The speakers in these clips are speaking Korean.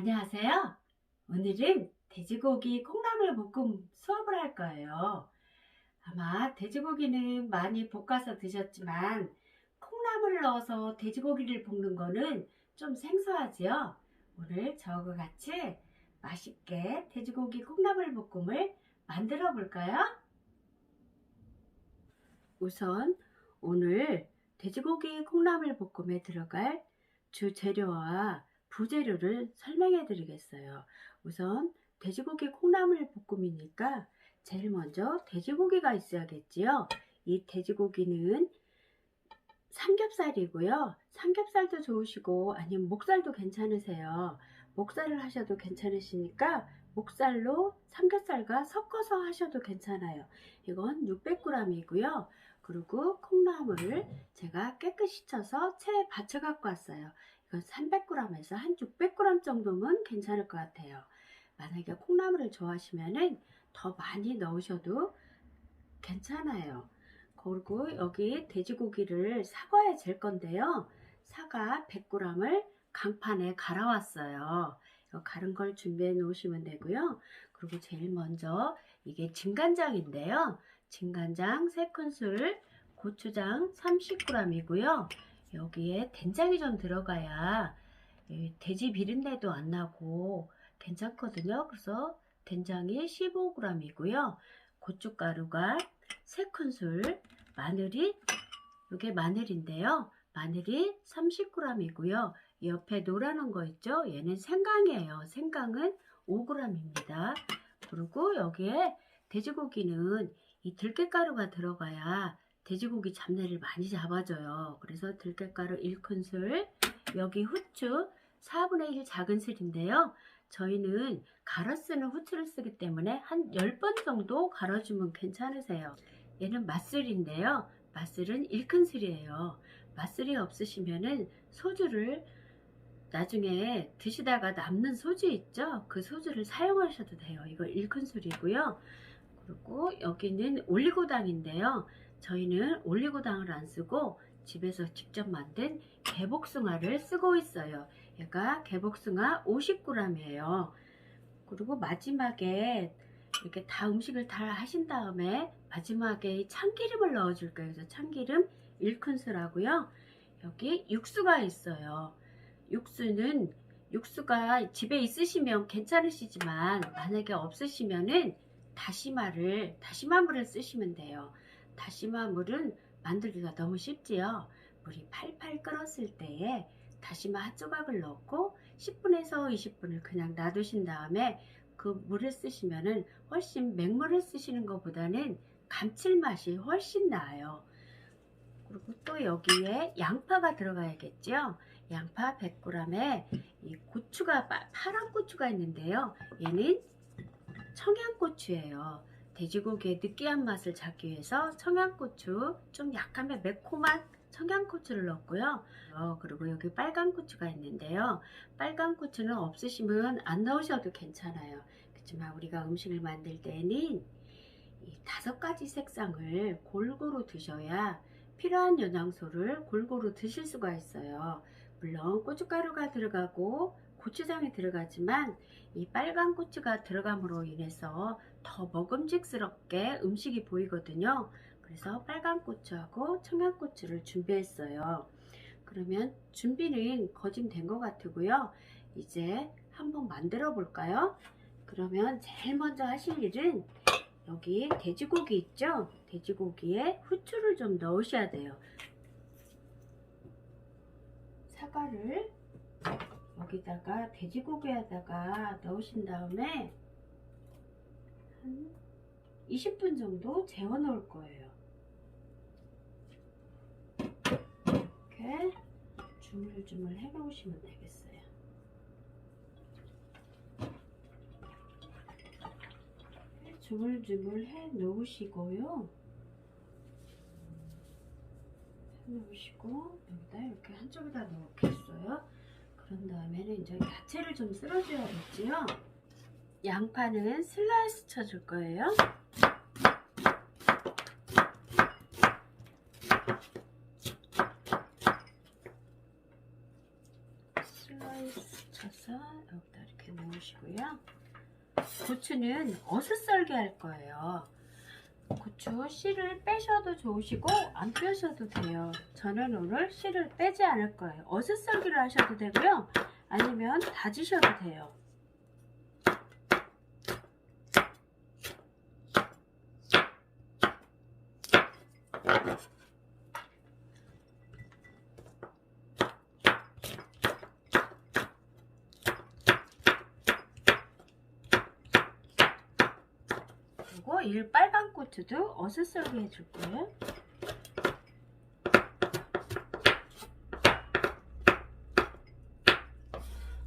안녕하세요. 오늘은 돼지고기 콩나물 볶음 수업을 할 거예요. 아마 돼지고기는 많이 볶아서 드셨지만 콩나물을 넣어서 돼지고기를 볶는 거는 좀 생소하지요. 오늘 저와 같이 맛있게 돼지고기 콩나물 볶음을 만들어 볼까요? 우선 오늘 돼지고기 콩나물 볶음에 들어갈 주 재료와 부재료를 설명해 드리겠어요. 우선 돼지고기 콩나물 볶음이니까 제일 먼저 돼지고기가 있어야겠지요. 이 돼지고기는 삼겹살이고요. 삼겹살도 좋으시고 아니면 목살도 괜찮으세요. 목살을 하셔도 괜찮으시니까 목살로 삼겹살과 섞어서 하셔도 괜찮아요. 이건 600g이고요. 그리고 콩나물을 제가 깨끗이 쳐서 체에 받쳐 갖고 왔어요. 이건 300g에서 한 600g 정도면 괜찮을 것 같아요. 만약에 콩나물을 좋아하시면은 더 많이 넣으셔도 괜찮아요. 그리고 여기 돼지고기를 사과에 질 건데요. 사과 100g을 강판에 갈아왔어요. 갈은 걸 준비해 놓으시면 되고요. 그리고 제일 먼저 이게 진간장인데요. 진간장 3큰술, 고추장 30g이고요. 여기에 된장이 좀 들어가야 돼지 비린내도 안 나고 괜찮거든요. 그래서 된장이 15g이고요. 고춧가루가 3큰술, 마늘이 이게 마늘인데요. 마늘이 30g이고요. 옆에 노란한 거 있죠? 얘는 생강이에요. 생강은 5g입니다. 그리고 여기에 돼지고기는 이 들깨가루가 들어가야 돼지고기 잡내를 많이 잡아줘요. 그래서 들깨가루 1큰술, 여기 후추 4분의 1 작은 술인데요. 저희는 갈아 쓰는 후추를 쓰기 때문에 한 10번 정도 갈아주면 괜찮으세요. 얘는 맛술인데요. 맛술은 1큰술이에요. 맛술이 없으시면은 소주를 나중에 드시다가 남는 소주 있죠? 그 소주를 사용하셔도 돼요. 이거 1큰술이고요. 그리고 여기는 올리고당인데요. 저희는 올리고당을 안 쓰고 집에서 직접 만든 개복숭아를 쓰고 있어요. 얘가 개복숭아 50g이에요. 그리고 마지막에 이렇게 다 음식을 다 하신 다음에 마지막에 참기름을 넣어줄 거예요. 그래서 참기름 1큰술 하고요. 여기 육수가 있어요. 육수는 육수가 집에 있으시면 괜찮으시지만 만약에 없으시면은 다시마를 다시마물을 쓰시면 돼요. 다시마 물은 만들기가 너무 쉽지요. 물이 팔팔 끓었을 때에 다시마 한 조각을 넣고 10분에서 20분을 그냥 놔두신 다음에 그 물을 쓰시면은 훨씬 맹물을 쓰시는 것보다는 감칠맛이 훨씬 나아요. 그리고 또 여기에 양파가 들어가야겠죠. 양파 100g에 이 고추가 파란 고추가 있는데요. 얘는 청양고추예요. 돼지고기의 느끼한 맛을 잡기 위해서 청양고추 좀 약간의 매콤한 청양고추를 넣었고요. 어, 그리고 여기 빨간 고추가 있는데요. 빨간 고추는 없으시면 안 넣으셔도 괜찮아요. 그렇지만 우리가 음식을 만들 때는 이 다섯 가지 색상을 골고루 드셔야 필요한 영양소를 골고루 드실 수가 있어요. 물론 고춧가루가 들어가고 고추장이 들어가지만 이 빨간 고추가 들어감으로 인해서 더 먹음직스럽게 음식이 보이거든요. 그래서 빨간 고추하고 청양고추를 준비했어요. 그러면 준비는 거진 된 것 같고요. 이제 한번 만들어 볼까요? 그러면 제일 먼저 하실 일은 여기 돼지고기 있죠? 돼지고기에 후추를 좀 넣으셔야 돼요. 사과를 여기다가 돼지고기에다가 넣으신 다음에 한 20분 정도 재워 놓을 거예요. 이렇게 주물주물 해 놓으시면 되겠어요. 주물주물 해 놓으시고요. 해 놓으시고 여기다 이렇게 한쪽에다 넣겠어요. 그런 다음에는 이제 야채를 좀 썰어줘야겠지요. 양파는 슬라이스 쳐줄 거예요. 슬라이스 쳐서 여기다 이렇게 넣으시고요. 고추는 어슷썰게 할 거예요. 고추 씨를 빼셔도 좋으시고 안 빼셔도 돼요. 저는 오늘 씨를 빼지 않을 거예요. 어슷썰기를 하셔도 되고요. 아니면 다지셔도 돼요. 그리고 이 빨간 고추도 어슷썰게 해줄 거예요.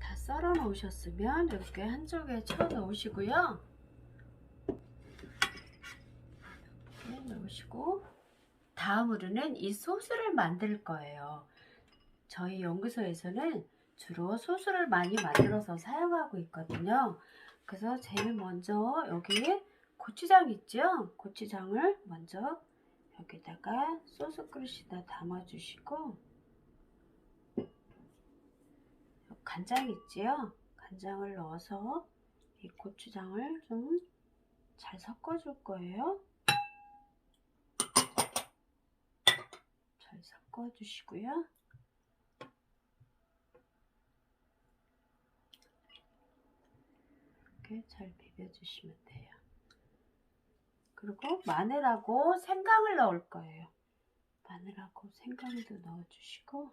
다 썰어 놓으셨으면 이렇게 한쪽에 쳐 놓으시고요. 이렇게 놓으시고 다음으로는 이 소스를 만들 거예요. 저희 연구소에서는 주로 소스를 많이 만들어서 사용하고 있거든요. 그래서 제일 먼저 여기에 고추장 있죠? 고추장을 먼저 여기다가 소스 그릇에다 담아주시고 간장 있지요? 간장을 넣어서 이 고추장을 좀 잘 섞어줄 거예요. 잘 섞어주시고요. 이렇게 잘 비벼주시면 돼요. 그리고 마늘하고 생강을 넣을 거예요. 마늘하고 생강도 넣어주시고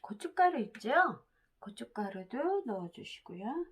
고춧가루 있죠? 고춧가루도 넣어주시고요.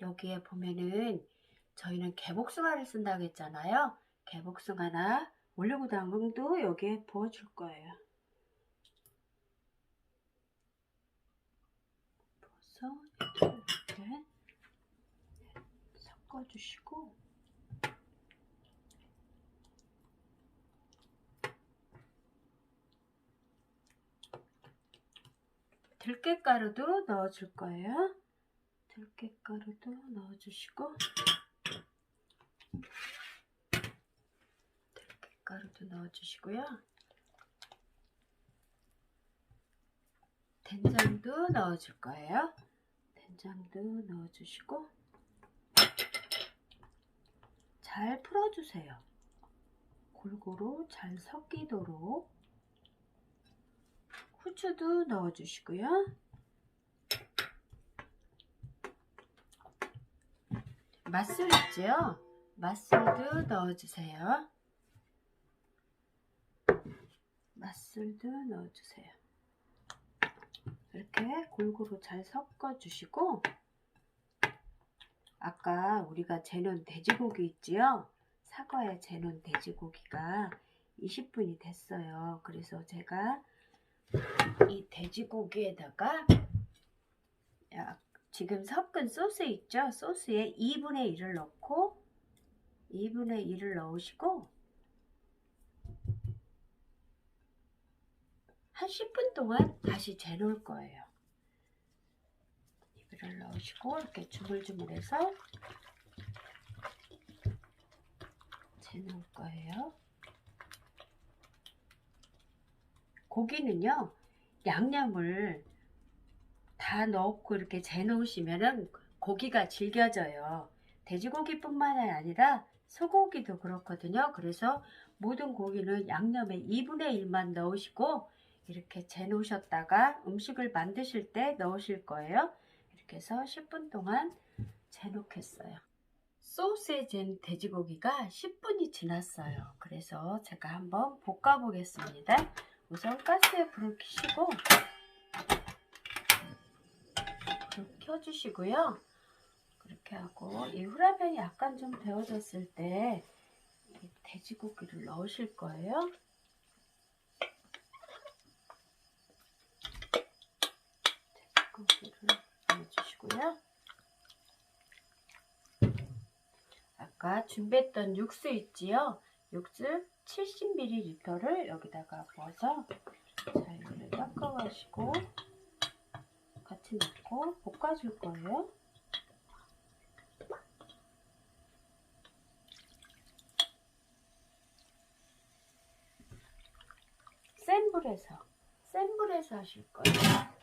여기에 보면은 저희는 개복숭아를 쓴다고 했잖아요. 개복숭아나 올리고당도 여기에 부어줄 거예요. 부어서 이렇게 섞어주시고 들깨가루도 넣어줄 거예요. 들깨가루도 넣어주시고 들깨가루도 넣어주시고요. 된장도 넣어줄 거예요. 된장도 넣어주시고 잘 풀어주세요. 골고루 잘 섞이도록 후추도 넣어주시고요. 맛술 있지요? 맛술도 넣어주세요. 맛술도 넣어주세요. 이렇게 골고루 잘 섞어주시고 아까 우리가 재놓은 돼지고기 있지요? 사과에 재놓은 돼지고기가 20분이 됐어요. 그래서 제가 이 돼지고기에다가 약 지금 섞은 소스 있죠? 소스에 2분의 1을 넣고 2분의 1을 넣으시고 한 10분 동안 다시 재놓을 거예요. 이거를 넣으시고 이렇게 주물주물해서 재놓을 거예요. 고기는요, 양념을 다 넣고 이렇게 재놓으시면은 고기가 질겨져요. 돼지고기뿐만 아니라 소고기도 그렇거든요. 그래서 모든 고기는 양념에 2분의 1만 넣으시고 이렇게 재놓으셨다가 음식을 만드실 때 넣으실 거예요. 이렇게 해서 10분 동안 재놓겠어요. 소스에 잰 돼지고기가 10분이 지났어요. 그래서 제가 한번 볶아 보겠습니다. 우선 가스에 불을 켜시고 불 켜주시고요. 그렇게 하고 이 후라이팬이 약간 좀 데워졌을 때 돼지고기를 넣으실 거예요. 돼지고기를 넣어주시고요. 아까 준비했던 육수 있지요? 육수 70ml를 여기다가 부어서 잘 섞어가시고 같이 같이 넣고 볶아줄 거예요. 센 불에서 센 불에서 하실 거예요.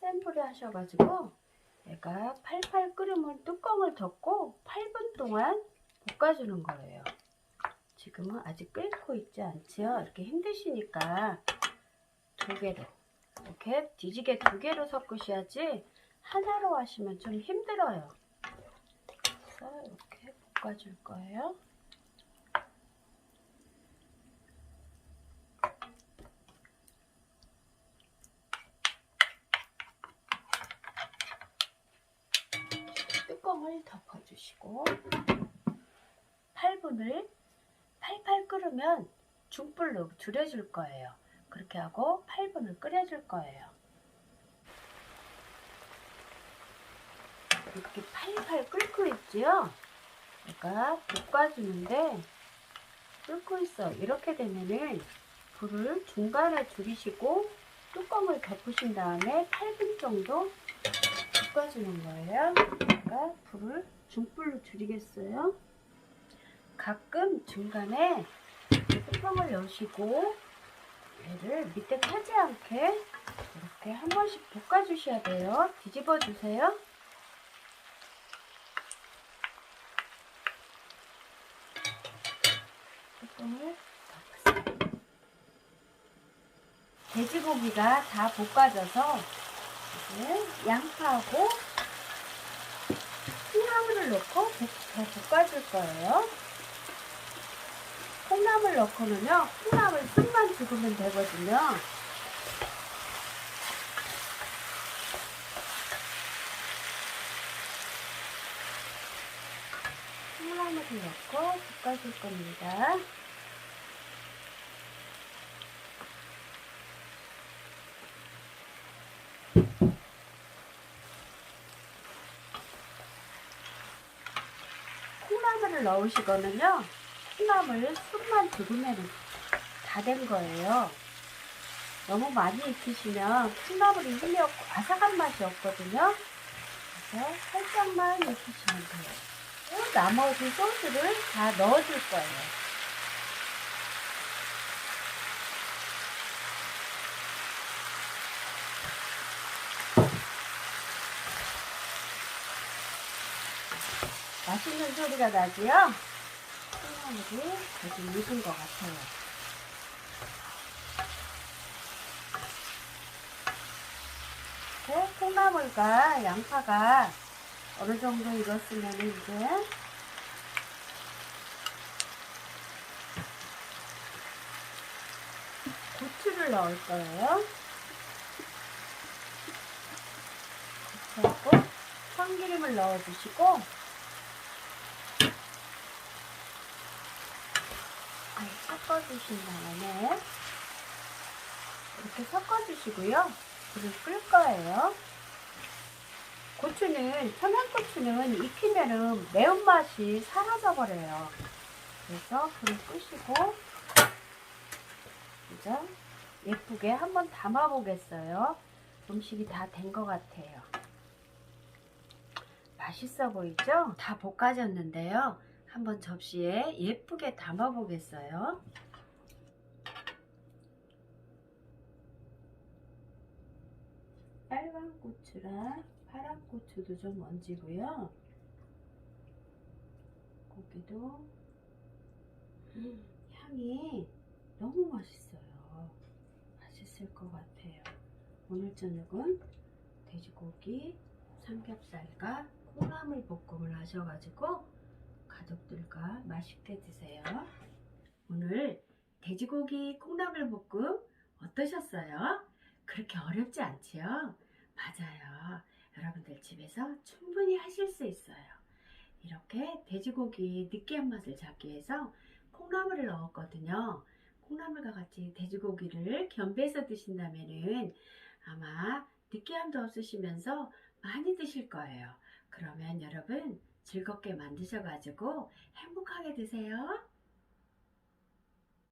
센 불에 하셔가지고 얘가 팔팔 끓으면 뚜껑을 덮고 8분 동안 볶아주는 거예요. 지금은 아직 끓고 있지 않지요? 이렇게 힘드시니까 두 개로 이렇게 뒤지게 두 개로 섞으셔야지 하나로 하시면 좀 힘들어요. 그래서 이렇게 볶아줄 거예요. 뚜껑을 덮어주시고 8분을 팔팔 끓으면 중불로 줄여줄 거예요. 그렇게 하고 8분을 끓여줄 거예요. 이렇게 팔팔 끓고 있지요? 제가 볶아주는데 끓고 있어. 이렇게 되면은 불을 중간에 줄이시고 뚜껑을 덮으신 다음에 8분 정도 볶아주는 거예요. 제가 불을 중불로 줄이겠어요. 가끔 중간에 뚜껑을 여시고 얘를 밑에 타지 않게 이렇게 한 번씩 볶아주셔야 돼요. 뒤집어 주세요. 뚜껑을 덮으세요. 돼지고기가 다 볶아져서 양파하고 콩나물을 넣고 볶아줄 거예요. 콩나물 넣고는요, 콩나물 숨만 죽으면 되거든요. 콩나물을 넣고 볶아줄 겁니다. 콩나물을 넣으시거든요. 콩나물 숨만 죽으면 다 된 거예요. 너무 많이 익히시면 콩나물이 없고 아삭한 맛이 없거든요. 그래서 살짝만 익히시면 돼요. 나머지 소스를 다 넣어줄 거예요. 맛있는 소리가 나지요? 콩나물이 되게 익은 것 같아요. 이렇게 콩나물과 양파가 어느 정도 익었으면 이제 고추를 넣을 거예요. 고추하고 참기름을 넣어주시고 잘 섞어주신 다음에 이렇게 섞어주시고요. 불을 끌 거예요. 고추는 청양고추는 익히면은 매운맛이 사라져 버려요. 그래서 불을 끄시고 이제 예쁘게 한번 담아 보겠어요. 음식이 다 된 것 같아요. 맛있어 보이죠? 다 볶아졌는데요. 한번 접시에 예쁘게 담아 보겠어요. 빨간 고추랑 파란 고추도 좀 얹이고요. 고기도 음, 향이 너무 맛있어요. 맛있을 것 같아요. 오늘 저녁은 돼지고기 삼겹살과 콩나물 볶음을 하셔가지고 가족들과 맛있게 드세요. 오늘 돼지고기 콩나물 볶음 어떠셨어요? 그렇게 어렵지 않지요? 맞아요. 여러분들 집에서 충분히 하실 수 있어요. 이렇게 돼지고기 느끼한 맛을 잡기 위해서 콩나물을 넣었거든요. 콩나물과 같이 돼지고기를 겸비해서 드신다면은 아마 느끼함도 없으시면서 많이 드실 거예요. 그러면 여러분 즐겁게 만드셔가지고 행복하게 드세요.